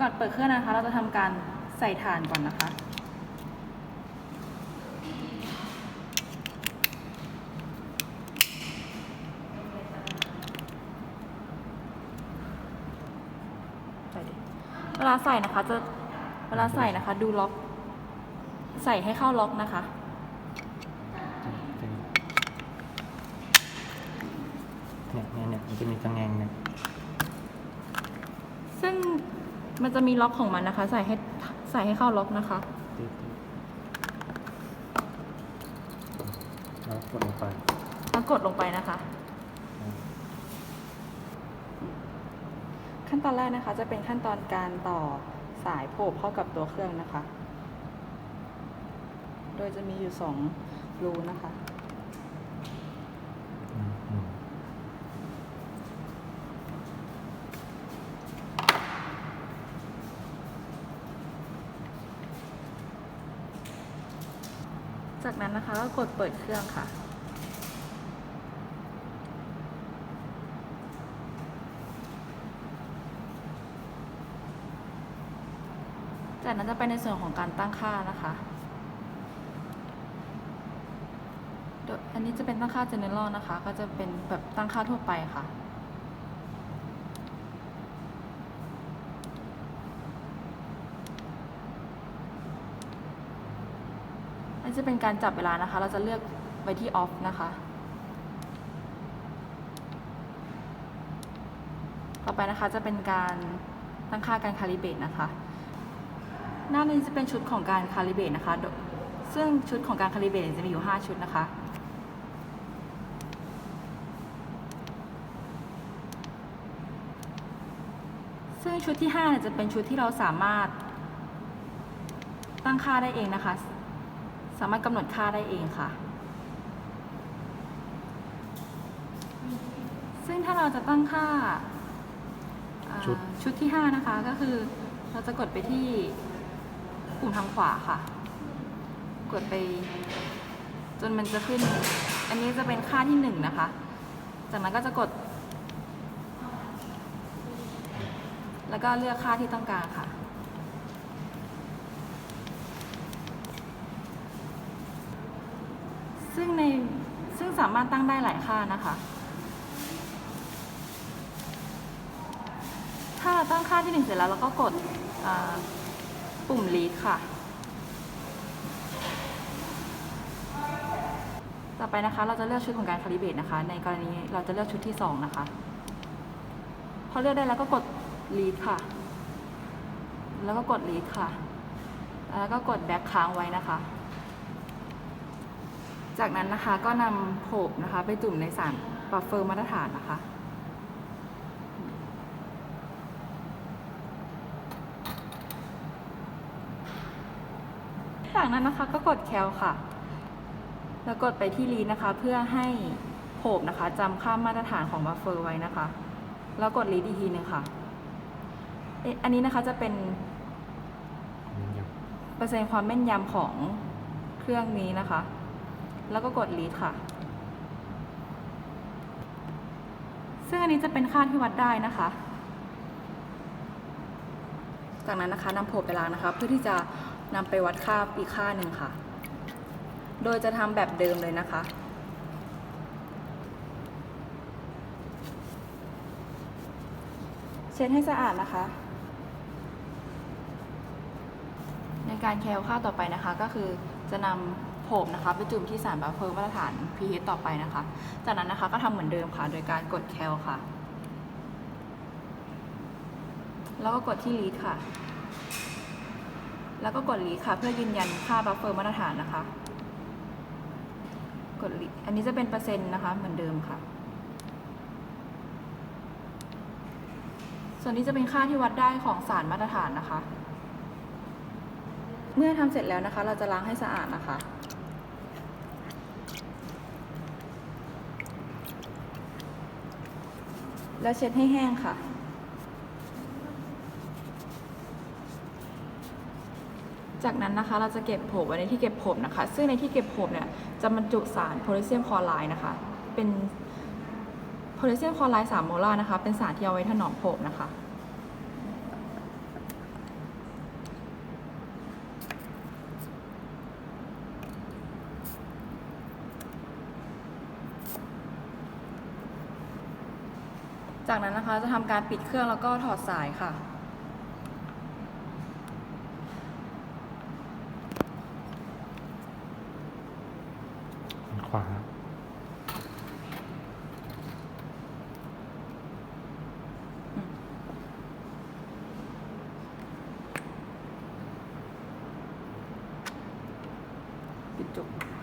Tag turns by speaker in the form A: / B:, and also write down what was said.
A: ก่อนเปิดเครื่องนะคะ เราจะทำการใส่ถ่านก่อนนะคะใส่ดิเวลาใส่นะคะจะเวลาใส่นะคะ ดูล็อก ใส่ให้เข้าล็อกนะคะ
B: เนี่ยเนี่ยเนี่ยมันจะมีตะแงงเนี่ย
A: ซึ่ง มันจะมีล็อกของมันนะคะ ใส่ให้ใส่ให้เข้าล็อกนะคะ
B: ตึ๊ดตึ๊ดแล้วกดลงไป
A: แล้วกดลงไปนะคะ ขั้นตอนแรกนะคะ จะเป็นขั้นตอนการต่อสายโผบเข้ากับตัวเครื่องนะคะ โดยจะมีอยู่สองรูนะคะ จากนั้นนะคะก็กดเปิดเครื่องค่ะ จากนั้นจะไปในส่วนของการตั้งค่านะคะโดยอันนี้จะเป็นตั้งค่า general นะคะ ก็จะเป็นแบบตั้งค่าทั่วไปค่ะ นนี้จะเป็นการจับเวลานะคะ เราจะเลือกไว้ที่ off นะคะ ต่อไปนะคะจะเป็นการตั้งค่าการคาลิเบตนะคะ หน้านี้จะเป็นชุดของการคาลิเบตนะคะ ซึ่งชุดของการคาลิเบตจะมีอยู่ 5 ชุดนะคะซึ่งชุดที่5เนี่ยจะเป็นชุดที่เราสามารถตั้งค่าได้เองนะคะ สามารถกำหนดค่าได้เองค่ะ ซึ่งถ้าเราจะตั้งค่าอ่า
B: ชุด
A: ชุดที่ 5 นะคะก็คือเราจะกดไปที่ปุ่มทางขวาค่ะ กดไป จนมันจะขึ้น อันนี้จะเป็นค่าที่ 1 นะคะ จากนั้นก็จะกด แล้วก็เลือกค่าที่ต้องการค่ะ ซึ่ งในซึ่งสามารถตั้งได้หลายค่านะคะ ถ้าเราตั้งค่าที่หนึ่งเสร็จแล้วเราก็กดปุ่ม lead ค่ะ ต่อไปนะคะ เราจะเลือกชุดของการคาลิเบตนะคะ ในกรณีเราจะเลือกชุดที่สองนะคะ พอเลือกได้แล้วก็กด lead ค่ะ แล้วก็กด lead ค่ะ แล้วก็กด back ค้างไว้นะคะ จากนั้นนะคะก็นำโผบนะคะ ไปจุ่มในสารบัฟเฟอร์มาตรฐานนะคะ จากนั้นนะคะก็กดแคลค่ะ แล้วกดไปที่ลีนะคะ เพื่อให้โผบนะคะจำค่ามาตรฐานของบัฟเฟอร์ไว้นะคะ แล้วกดลีดอีกทีหนึ่งค่ะเอ๊ะอันนี้นะคะจะเป็น
B: มันยัง
A: เปอร์เซ็นต์ความแม่นยำของเครื่องนี้นะคะ แล้วก็กด lead ค่ะ ซึ่งอันนี้จะเป็นค่าที่วัดได้นะคะ จากนั้นนะคะนำโผล่ไปล้างนะคะ เพื่อที่จะนำไปวัดค่าอีกค่าหนึ่งค่ะ โดยจะทำแบบเดิมเลยนะคะเช็ดให้สะอาดนะคะ ในการแคลค่าต่อไปนะคะก็คือจะนำ ผบนะคะไปจุ่มที่สารบัฟเฟอร์มาตรฐาน pH ต่อไปนะคะ จากนั้นนะคะก็ทำเหมือนเดิมค่ะ โดยการกดแคลค่ะ แล้วก็กดที่ lead ค่ะ แล้วก็กด lead ค่ะ เพื่อยืนยันค่าบัฟเฟอร์มาตรฐานนะคะ กด lead อันนี้จะเป็นเปอร์เซ็นต์นะคะ เหมือนเดิมค่ะ ส่วนนี้จะเป็นค่าที่วัดได้ของสารมาตรฐานนะคะเมื่อทำเสร็จแล้วนะคะ เราจะล้างให้สะอาดนะคะ แล้วเช็ดให้แห้งค่ะ จากนั้นนะคะเราจะเก็บผมไว้ในที่เก็บผมนะคะ ซึ่งในที่เก็บผมเนี่ยจะบรรจุสารโพแทสเซียมคลอไรด์นะคะ เป็นโพแทสเซียมคลอไรด์3โมลาร์นะคะ เป็นสารที่เอาไว้ถนอมผมนะคะ จากนั้นนะคะจะทำการปิดเครื่องแล้วก็ถอดสายค่ะ
B: ขวา
A: ปิดจบ